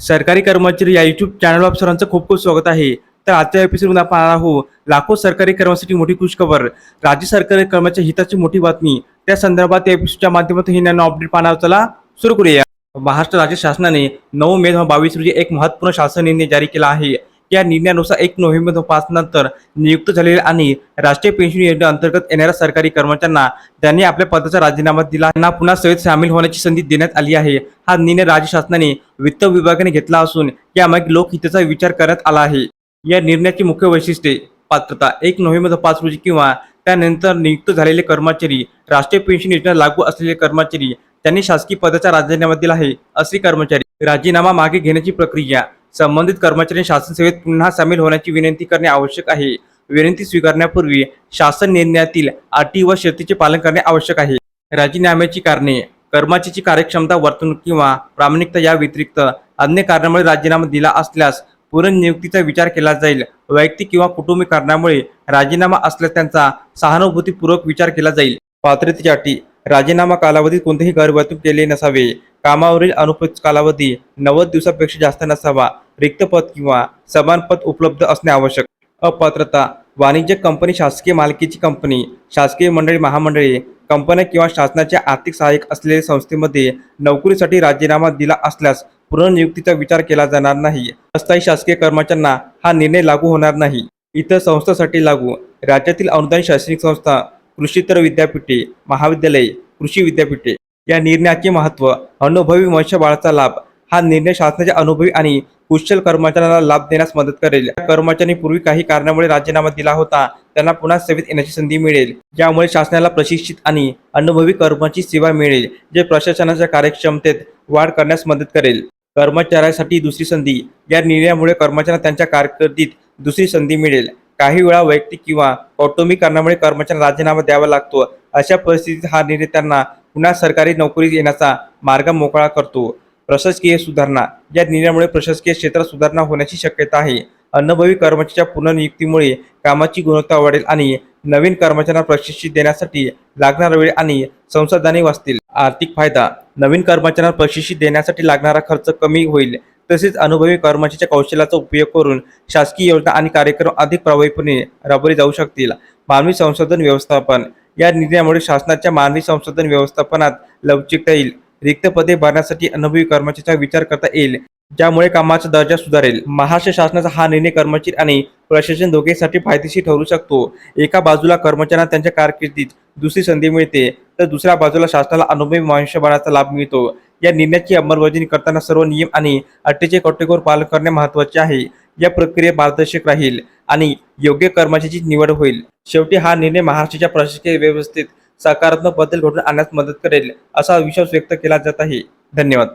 सरकारी कर्मचारी या युट्यूब चॅनलवर सरांचं खूप खूप स्वागत आहे. तर आजच्या एपिसोडमध्ये आपण पाहणार आहोत लाखो सरकारी कर्मचारी मोठी खुशखबर राज्य सरकारी कर्मचारी हिताची मोठी बातमी. त्या संदर्भात या एपिसोडच्या माध्यमातून ही नॅनो अपडेट पाहणार चला सुरू करूया. महाराष्ट्र राज्य शासनाने नऊ मे दोन बावीस रोजी एक महत्त्वपूर्ण शासन निर्णय जारी केला आहे. या निर्णयानुसार एक नोव्हेंबर दोन पाच नंतर नियुक्त झालेले आणि राष्ट्रीय पेन्शन योजनेअंतर्गत येणाऱ्या सरकारी कर्मचाऱ्यांना त्यांनी आपल्या पदाचा राजीनामा दिला त्यांना पुन्हा सेवेत सामील होण्याची संधी देण्यात आली आहे. हा निर्णय राज्य शासनाने वित्त विभागाने घेतला असून यामागे लोकहिताचा विचार करण्यात आला आहे. या निर्णयाची मुख्य वैशिष्ट्ये पात्रता एक नोव्हेंबर पाच रोजी किंवा त्यानंतर नियुक्त झालेले कर्मचारी राष्ट्रीय पेन्शन योजना लागू असलेले कर्मचारी त्यांनी शासकीय पदाचा राजीनामा दिला आहे असे कर्मचारी राजीनामा मागे घेण्याची प्रक्रिया संबंधित कर्मचारी शासन सेवेत पुन्हा सामील होण्याची विनंती करणे आवश्यक आहे. विनंती स्वीकारण्यापूर्वी शासन निर्णयातील अटी व शर्तीचे पालन करणे आवश्यक आहे. राजीनाम्याची कारणे. कर्मचारीची कार्यक्षमता वर्तणूक किंवा प्रामाणिकता या व्यतिरिक्त अन्य कारणामुळे राजीनामा दिला असल्यास पुनर्नियुक्तीचा विचार केला जाईल. वैयक्तिक किंवा कुटुंबी कारणामुळे राजीनामा असल्यास त्यांचा सहानुभूतीपूर्वक विचार केला जाईल. पात्रतेच्या अटी. राजीनामा कालावधीत कोणतेही गैरवर्तणूक केले नसावे. कामावरील अनुपस्थित कालावधी नव्वद दिवसापेक्षा जास्त नसावा. रिक्त पद किंवा समान पद उपलब्ध असणे आवश्यक. अपात्रता वाणिज्य कंपनी शासकीय मालकीची कंपनी शासकीय मंडळी महामंडळी कंपन्या किंवा शासनाचे आर्थिक सहाय्यक असलेल्या संस्थेमध्ये नोकरीसाठी राजीनामा दिला असल्यास पुनर्नियुक्तीचा विचार केला जाणार नाही. अस्थायी शासकीय कर्मचाऱ्यांना हा निर्णय लागू होणार नाही. इतर संस्थांसाठी लागू. राज्यातील अनुदान शैक्षणिक संस्था कृषीतर विद्यापीठे महाविद्यालये कृषी विद्यापीठे या निर्णयाचे महत्त्व अनुभवी मनुष्यबळाचा लाभ हा निर्णय शासनाच्या अनुभवी आणि कुशल कर्मचाऱ्यांना लाभ देण्यास मदत करेल. या कर्मचाऱ्यांनी पूर्वी काही कारणामुळे राजीनामा दिला होता त्यांना पुन्हा सेवेत येण्याची संधी मिळेल. ज्यामुळे शासनाला प्रशिक्षित आणि अनुभवी कर्मचारी सेवा मिळेल जे प्रशासनाच्या कार्यक्षमतेत वाढ करण्यास मदत करेल. कर्मचाऱ्यासाठी दुसरी संधी या निर्णयामुळे कर्मचाऱ्यांना त्यांच्या कारकिर्दीत दुसरी संधी मिळेल. काही वेळा वैयक्तिक किंवा कौटुंबिक कारणामुळे कर्मचाऱ्यांना राजीनामा द्यावा लागतो. अशा परिस्थितीत हा निर्णय त्यांना पुन्हा सरकारी नोकरीत येण्याचा मार्ग मोकळा करतो. प्रशासकीय सुधारणा या निर्णयामुळे प्रशासकीय क्षेत्रात सुधारणा होण्याची शक्यता आहे. अनुभवी कर्मचाऱ्याच्या पुनर्नियुक्तीमुळे कामाची गुणवत्ता वाढेल आणि नवीन कर्मचाऱ्यांना प्रशिक्षित देण्यासाठी लागणारा वेळ आणि संसाधने वाचतील. आर्थिक फायदा नवीन कर्मचाऱ्यांना प्रशिक्षित देण्यासाठी लागणारा खर्च कमी होईल. तसेच अनुभवी कर्मचाऱ्याच्या कौशल्याचा उपयोग करून शासकीय योजना आणि कार्यक्रम अधिक प्रभावीपणे राबवले जाऊ शकतील. मानवी संसाधन व्यवस्थापन या निर्णयामुळे शासनाच्या मानवी संसाधन व्यवस्थापनात लवचिकता येईल. रिक्त पदे भरण्यासाठी अनुभवी कर्मचाऱ्याचा विचार करता येईल ज्यामुळे कामाचा दर्जा सुधारेल. महाराष्ट्र शासनाचा हा निर्णय कर्मचारी आणि प्रशासन दोघेसाठी फायदेशीर ठरू शकतो. एका बाजूला कर्मचाऱ्यांना त्यांच्या कारकिर्दीत दुसरी संधी मिळते तर दुसऱ्या बाजूला शासनाला अनुभवी मनुष्यबळाचा लाभ मिळतो. या निर्णयाची अंमलबजावणी करताना सर्व नियम आणि अटीचे कटेकोर पालन करणे महत्त्वाचे आहे. या प्रक्रियेत पारदर्शक राहील. आणि योग्य कर्मचाऱ्याची निवड होईल शेवटी हा निर्णय महाराष्ट्राच्या प्रशासकीय व्यवस्थेत सकारात्मक बदल घडून आणण्यास मदत करेल असा विश्वास व्यक्त केला जात आहे. धन्यवाद.